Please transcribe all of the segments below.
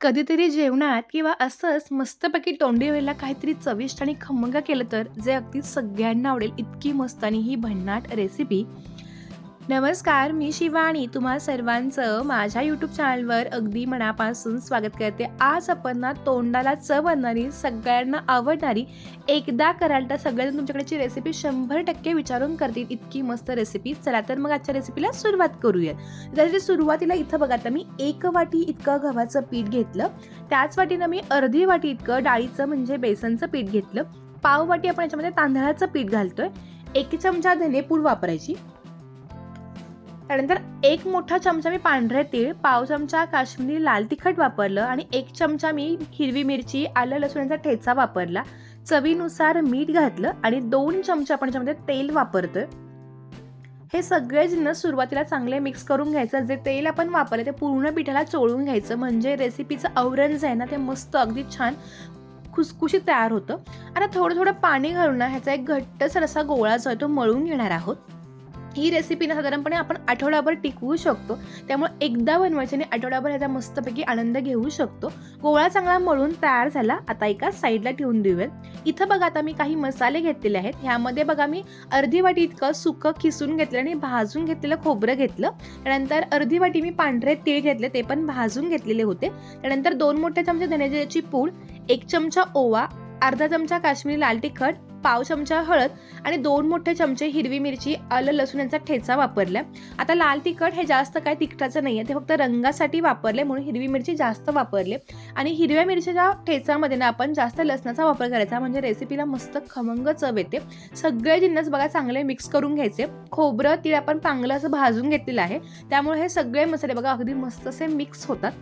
कधीतरी जेवणात किंवा असंच मस्तपैकी तोंडी वेळेला काहीतरी चविष्ट आणि खमंग केलं तर जे अगदी सगळ्यांना आवडेल इतकी मस्त आणि ही भन्नाट रेसिपी नमस्कार मी शिवानी. तुम्हा सर्वांचं माझ्या यूट्यूब चॅनलवर अगदी मनापासून स्वागत करते. आज आपण ना तोंडाला चव आणणारी सगळ्यांना आवडणारी एकदा कराल तर सगळ्यांना तुमच्याकडेची रेसिपी शंभर टक्के विचारून करतील. इतकी मस्त रेसिपी चला तर मग आजच्या रेसिपीला सुरुवात करूया. त्यासाठी सुरुवातीला इथं बघा तर मी एक वाटी इतकं गव्हाचं पीठ घेतलं. त्याच वाटीनं मी अर्धी वाटी इतकं डाळीचं म्हणजे बेसनचं पीठ घेतलं. पाव वाटी आपण याच्यामध्ये तांदळाचं पीठ घालतोय. एक चमचा धनेपूड वापरायची. त्यानंतर एक मोठा चमचा मी पांढरे तीळ पाव चमचा काश्मीरी लाल तिखट वापरलं आणि एक चमचा मी हिरवी मिरची आलं लसूणचा ठेचा वापरला. चवीनुसार मीठ घातलं आणि दोन चमचे आपण याच्यामध्ये तेल वापरतोय. हे सगळे जिन्नस सुरुवातीला चांगले मिक्स करून घ्यायचं जे तेल आपण वापरलं ते पूर्ण पिठाला चोळून घ्यायचं. म्हणजे रेसिपीचं आवरण जे आहे ना ते मस्त अगदी छान खुसखुशीत तयार होतं. आता थोडं थोडं पाणी घालून ह्याचा एक घट्टसर असा गोळा जो आहे तो मळून घेणार आहोत. ही रेसिपी ना साधारणपणे आपण आठवड्याभर टिकवू शकतो. त्यामुळे एकदा बनवायची आणि आठवड्याभर ह्याचा मस्तपैकी आनंद घेऊ शकतो. गोळा चांगला मळून तयार झाला. आता एका साईडला ठेवून देऊयात इथं बघा आता मी काही मसाले घेतलेले आहेत. ह्यामध्ये बघा मी अर्धी वाटी इतकं सुकं खिसून घेतलं आणि भाजून घेतलेलं खोबरं घेतलं. त्यानंतर अर्धी वाटी मी पांढरे तीळ घेतले ते पण भाजून घेतलेले होते. त्यानंतर दोन मोठे चमचे धनेजिऱ्याची पूड एक चमचा ओवा अर्धा चमचा काश्मीरी लाल तिखट पाव चमचा हळद आणि दोन मोठे चमचे हिरवी मिरची आलं लसूण यांचा ठेचा वापरला आता लाल तिखट हे जास्त काय तिखटाचं नाही आहे ते फक्त रंगासाठी वापरले म्हणून हिरवी मिरची जास्त वापरले. आणि हिरव्या मिरचीच्या ठेचामध्ये ना आपण जास्त लसणाचा वापर करायचा म्हणजे रेसिपीला मस्त खमंग चव येते. सगळे जिन्नस बघा चांगले मिक्स करून घ्यायचे. खोबरं तीळ आपण चांगलं असं भाजून घेतलेलं आहे. त्यामुळे हे सगळे मसाले बघा अगदी मस्त असे मिक्स होतात.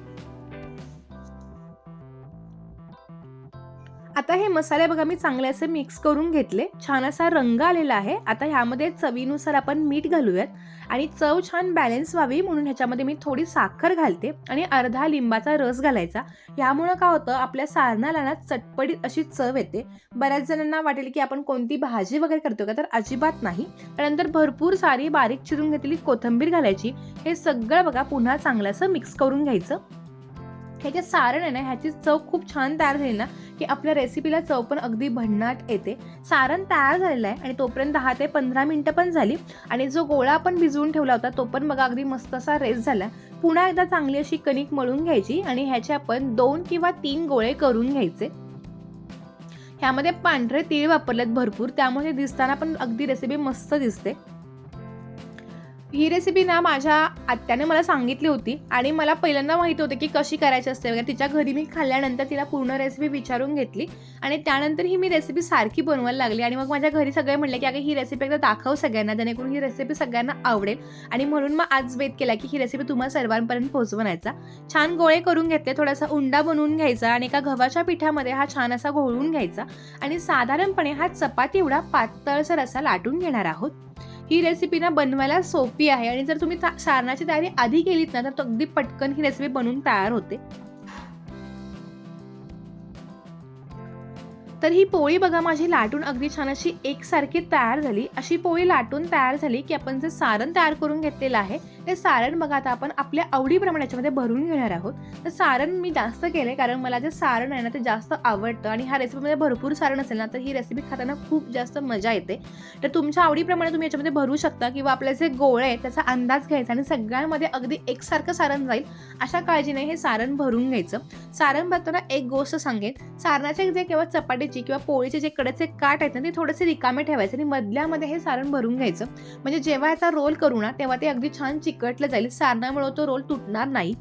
आता हे मसाले बघा मी चांगले असे मिक्स करून घेतले. छान असा रंग आलेला आहे. आता ह्यामध्ये चवीनुसार आपण मीठ घालूयात. आणि चव छान बॅलन्स व्हावी म्हणून ह्याच्यामध्ये मी थोडी साखर घालते आणि अर्धा लिंबाचा रस घालायचा. ह्यामुळं काय होतं आपल्या सारणाला ना चटपटीत अशी चव येते. बऱ्याच जणांना वाटेल की आपण कोणती भाजी वगैरे करतो का तर अजिबात नाही. त्यानंतर भरपूर सारी बारीक चिरून घेतलेली कोथिंबीर घालायची. हे सगळं बघा पुन्हा चांगलं असं मिक्स करून घ्यायचं. हे जे सारण आहे ना ह्याची चव खूप छान तयार झाली ना की आपल्या रेसिपीला चव पण अगदी भन्नाट येते. सारण तयार झालेलं आहे आणि तोपर्यंत दहा ते पंधरा मिनटं पण झाली. आणि जो गोळा आपण भिजवून ठेवला होता तो पण बघा अगदी मस्त असा रेस झाला. पुन्हा एकदा चांगली अशी कणिक मळून घ्यायची आणि ह्याचे आपण दोन किंवा तीन गोळे करून घ्यायचे. ह्यामध्ये पांढरे तीळ वापरलेत भरपूर त्यामुळे दिसताना पण अगदी रेसिपी मस्त दिसते. ही रेसिपी ना माझ्या आत्याने मला सांगितली होती आणि मला पहिल्यांदा माहिती होतं की कशी करायची असते वगैरे. तिच्या घरी मी खाल्ल्यानंतर तिला पूर्ण रेसिपी विचारून घेतली आणि त्यानंतर ही मी रेसिपी सारखी बनवायला लागली आणि मग माझ्या घरी सगळे म्हणले की अगं ही रेसिपी एकदा दाखव सगळ्यांना जेणेकरून ही रेसिपी सगळ्यांना आवडेल. आणि म्हणून मग आज वेट केला की ही रेसिपी तुम्हाला सर्वांपर्यंत पोहोचवण्याचा. छान गोळे करून घेतले थोडासा उंडा बनवून घ्यायचा आणि एका गव्हाच्या पिठामध्ये हा छान असा घोळून घ्यायचा. आणि साधारणपणे हा चपाती एवढा पातळसर असा लाटून घेणार आहोत. ही रेसिपी ना बनवायला सोपी आहे. आणि जर तुम्ही सारणाची तयारी आधी केलीत ना तर अगदी पटकन ही रेसिपी बनवून तयार होते. तर ही पोळी बघा माझी लाटून अगदी छान अशी एकसारखी तयार झाली. अशी पोळी लाटून तयार झाली की आपण जे सारण तयार करून घेतलेलं आहे ते सारण बघा आता आपण आपल्या आवडीप्रमाणे याच्यामध्ये भरून घेणार आहोत. तर सारण मी जास्त केले कारण मला जे सारण आहे ना ते जास्त आवडतं आणि ह्या रेसिपीमध्ये भरपूर सारण असेल ना तर ही रेसिपी खाताना खूप जास्त मजा येते. तर तुमच्या आवडीप्रमाणे तुम्ही याच्यामध्ये भरू शकता किंवा आपले जे गोळे आहेत त्याचा अंदाज घ्यायचा आणि सगळ्यांमध्ये अगदी एकसारखं सारण जाईल अशा काळजीने हे सारण भरून घ्यायचं. सारण भरताना एक गोष्ट सांगेन सारणाचे जे किंवा चपाटीची किंवा पोळीचे जे कडेचे काट आहेत ना ते थोडेसे रिकामे ठेवायचे आणि मधल्यामध्ये हे सारण भरून घ्यायचं. म्हणजे जेव्हा याचा रोल करू ना तेव्हा ते अगदी छान चिकटलं जाईल. सारणामुळे तो रोल तुटणार नाही.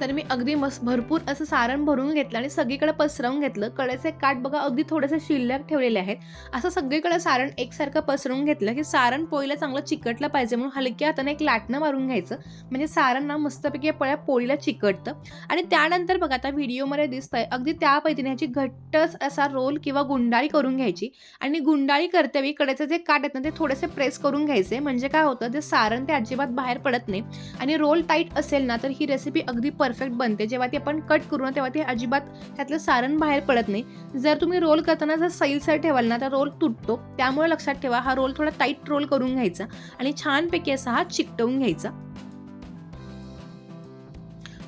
तर मी अगदी मस्त भरपूर असं सारण भरून घेतलं आणि सगळीकडे पसरवून घेतलं. कडेचे काठ बघा अगदी थोडेसे शिल्लक ठेवलेले आहेत. असं सगळीकडे सारण एकसारखं पसरवून घेतलं की सारण पोळीला चांगलं चिकटलं पाहिजे म्हणून हलक्या हाताने एक लाटणं मारून घ्यायचं. म्हणजे सारण ना मस्तपैकी पळ्या पोळीला चिकटतं. आणि त्यानंतर बघा आता व्हिडिओमध्ये दिसतंय अगदी त्या पद्धतीने ह्याची घट्टच असा रोल किंवा गुंडाळी करून घ्यायची. आणि गुंडाळी करतेवेळी कडेचं कडेचे जे काट आहेत ना ते थोडेसे प्रेस करून घ्यायचे. म्हणजे काय होतं ते सारण ते अजिबात बाहेर पडत नाही. आणि रोल टाईट असेल ना तर ही रेसिपी अगदी परफेक्ट बनते. जेव्हा ती आपण कट करू ना तेव्हा ते अजिबात त्यातलं सारण बाहेर पडत नाही. जर तुम्ही रोल करताना जर सैलसर ठेवाल ना तर रोल तुटतो. त्यामुळे लक्षात ठेवा हा रोल थोडा टाईट रोल करून घ्यायचा आणि छानपैकी असा हा चिकटवून घ्यायचा.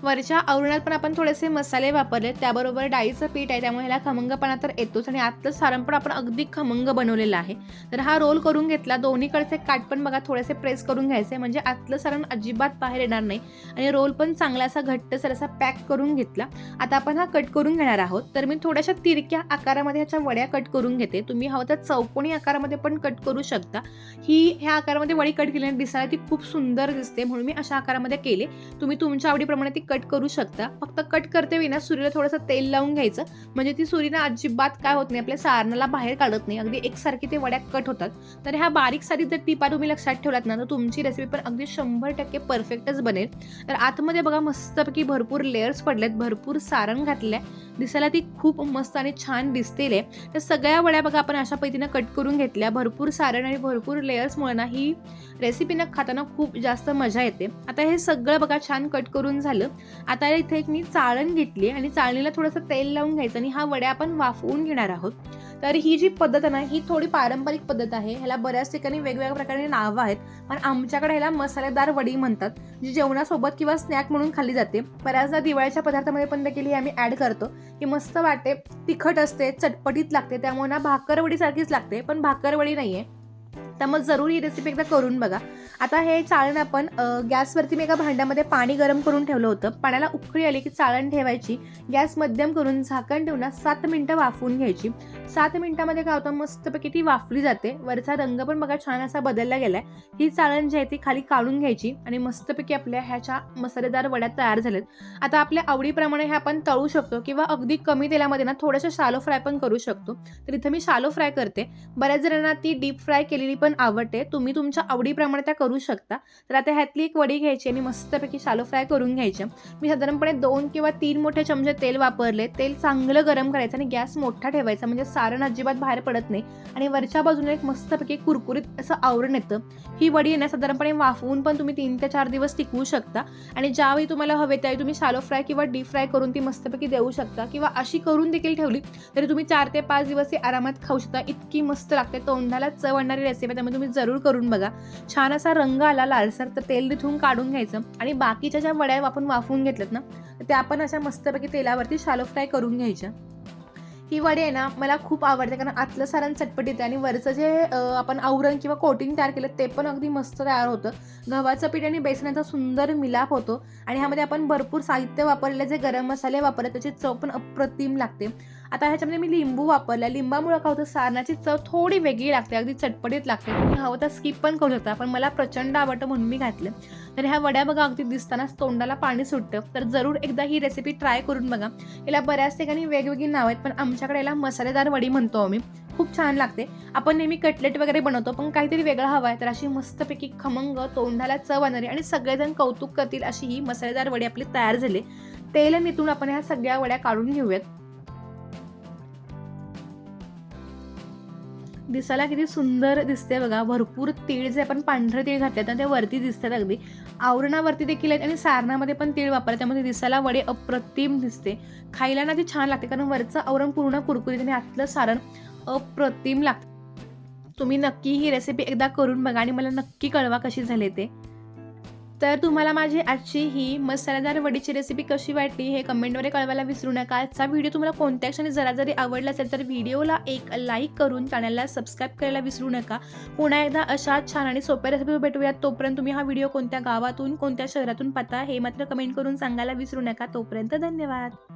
वरच्या आवरणात पण आपण थोडेसे मसाले वापरले त्याबरोबर डाळीचं पीठ आहे त्यामुळे ह्याला खमंगपणा तर येतोच आणि आतलं सारण पण आपण अगदी खमंग बनवलेलं आहे. तर हा रोल करून घेतला दोन्हीकडचे काट पण बघा थोडेसे प्रेस करून घ्यायचे म्हणजे आतलं सारण अजिबात बाहेर येणार नाही. आणि रोल पण चांगला असा घट्टसर असा पॅक करून घेतला. आता आपण हा कट करून घेणार आहोत. तर मी थोड्याशा तिरक्या आकारामध्ये ह्याच्या वड्या कट करून घेते. तुम्ही हवं तर चौकोनी आकारामध्ये पण कट करू शकता. ही ह्या आकारामध्ये वडी कट केल्याने दिसायला ती खूप सुंदर दिसते म्हणून मी अशा आकारामध्ये केले. तुम्ही तुमच्या आवडीप्रमाणे ती कट करू शकता. फक्त कट करते विना सुरीला थोडंसं तेल लावून घ्यायचं. म्हणजे ती सुरीनं अजिबात काय होत नाही आपल्या सारणाला बाहेर काढत नाही. अगदी एकसारखी ते वड्या कट होतात. तर ह्या बारीक सारीक जर टिपा तुम्ही लक्षात ठेवलात ना तर तुमची रेसिपी पण अगदी शंभर टक्के परफेक्टच बनेल. तर आतमध्ये बघा मस्तपैकी भरपूर लेअर्स पडलेत भरपूर सारण घातलंय. दिसायला ती खूप मस्त आणि छान दिसतील आहे तर सगळ्या वड्या बघा आपण अशा पद्धतीनं कट करून घेतल्या. भरपूर सारण आणि भरपूर लेअर्समुळे ना ही रेसिपीनं खाताना खूप जास्त मजा येते. आता हे सगळं बघा छान कट करून झालं. आता इथे एक मी चाळण घेतली आणि चाळणीला थोडंसं तेल लावून घ्यायचं आणि हा वड्या आपण वाफवून घेणार आहोत. तर ही जी पद्धत आहे ना ही थोडी पारंपरिक पद्धत आहे. ह्याला बऱ्याच ठिकाणी वेगवेगळ्या प्रकारे नावं आहेत. पण आमच्याकडे ह्याला मसालेदार वडी म्हणतात जी जेवणासोबत किंवा स्नॅक म्हणून खाल्ली जाते. बऱ्याचदा दिवाळीच्या पदार्थामध्ये पण देखील ही आम्ही ॲड करतो. की मस्त वाटते तिखट असते चटपटीत लागते त्यामुळे ना भाकरवडीसारखीच लागते पण भाकरवडी नाही आहे त्यामुळे जरूर ही रेसिपी एकदा करून बघा. आता हे चाळण आपण गॅसवरती मी एका भांड्यामध्ये पाणी गरम करून ठेवलं होतं. पाण्याला उकळी आली की चाळण ठेवायची. गॅस मध्यम करून झाकण ठेवून सात मिनटं वाफवून घ्यायची. सात मिनिटामध्ये काय होतं मस्तपैकी ती वाफली जाते. वरचा रंग पण बघा छान असा बदलला गेलाय. ही चाळण जी आहे ती खाली काढून घ्यायची आणि मस्तपैकी आपल्या ह्याच्या मसालेदार वड्या तयार झाल्यात. आता आपल्या आवडीप्रमाणे हे आपण तळू शकतो किंवा अगदी कमी तेलामध्ये ना थोडंसं शालो फ्राय पण करू शकतो. तर इथं मी शालो फ्राय करते. बऱ्याच जणांना ती डीप फ्राय केलेली पण आवडते. तुम्ही तुमच्या आवडीप्रमाणे त्या करू शकता. तर आता ह्यातली एक वडी घ्यायची आणि मस्तपैकी शालो फ्राय करून घ्यायच्या मी साधारणपणे दोन किंवा तीन मोठे चमचे तेल वापरले. तेल चांगलं गरम करायचं आणि गॅस मोठा ठेवायचा. म्हणजे सारण अजिबात बाहेर पडत नाही. आणि वरच्या बाजूने एक मस्तपैकी कुरकुरीत असं आवरण येतं. ही वडी आहे ना साधारणपणे वाफवून पण तुम्ही तीन ते चार दिवस टिकवू शकता. आणि ज्यावेळी तुम्हाला हवे त्यावेळी तुम्ही शालो फ्राय किंवा डीप फ्राय करून ती मस्तपैकी देऊ शकता. किंवा अशी करून देखील ठेवली तरी तुम्ही चार ते पाच दिवस ती आरामात खाऊ शकता. इतकी मस्त लागते. तोंडाला चव आणणारी रेसिपी त्यामुळे तुम्ही जरूर करून बघा. छान असा रंग आला लालसर तर तेल तिथून काढून घ्यायचं. आणि बाकीच्या ज्या वड्या आपण वाफवून घेतल्यात ना तर त्या आपण अशा मस्तपैकी तेलावरती शालो फ्राय करून घ्यायच्या. ही वडी आहे ना मला खूप आवडते कारण आतलं सारण चटपटीत आहे आणि वरचं जे आपण आवरण किंवा कोटिंग तयार केलं ते पण अगदी मस्त तयार होतं. गव्हाचं पीठ आणि बेसनाचा सुंदर मिलाप होतो. आणि ह्यामध्ये आपण भरपूर साहित्य वापरले जे गरम मसाले वापरले त्याची चव पण अप्रतिम लागते. आता ह्याच्यामध्ये मी लिंबू वापरला लिंबामुळं काय होतं सारणाची चव थोडी वेगळी लागते अगदी चटपटीत लागते. तुम्ही हवं तर स्किप पण करू शकता पण मला प्रचंड आवडतं म्हणून मी घातलं. तर ह्या वड्या बघा अगदी दिसतानाच तोंडाला पाणी सुटतं. तर जरूर एकदा ही रेसिपी ट्राय करून बघा. याला बऱ्याच ठिकाणी वेगवेगळी नावं आहेत पण आमच्याकडे याला मसालेदार वडी म्हणतो आम्ही. खूप छान लागते. आपण नेहमी कटलेट वगैरे बनवतो पण काहीतरी वेगळा हवा आहे तर अशी मस्तपैकी खमंग तोंडाला चव आणणारी आणि सगळेजण कौतुक करतील अशी ही मसालेदार वडी आपली तयार झाली. तेल नितून आपण ह्या सगळ्या वड्या काढून घेऊयात. दिसायला किती सुंदर दिसते बघा. भरपूर तीळ जे आपण पांढरे तीळ घातले तर ते वरती दिसतात अगदी. आवरणावरती देखील आहेत आणि सारणामध्ये पण तीळ वापरतात. त्यामध्ये दिसायला वडे अप्रतिम दिसते. खायला ना ती छान लागते कारण वरचं आवरण पूर्ण कुरकुरीत आणि आतलं सारण अप्रतिम लागतं. तुम्ही नक्की ही रेसिपी एकदा करून बघा आणि मला नक्की कळवा कशी झाली ते. तर तुम्हाला माझी आजची ही मसालेदार वडीची रेसिपी कशी वाटली हे कमेंटमध्ये कळवायला विसरू नका. आजचा व्हिडिओ तुम्हाला कोणत्या क्षणी जरा जरी आवडला असेल तर व्हिडिओला एक लाईक करून चॅनलला सबस्क्राईब करायला विसरू नका. पुन्हा एकदा अशा छान आणि सोप्या रेसिपी भेटूयात. तोपर्यंत तुम्ही हा व्हिडिओ कोणत्या गावातून कोणत्या शहरातून पाहता हे मात्र कमेंट करून सांगायला विसरू नका. तोपर्यंत धन्यवाद.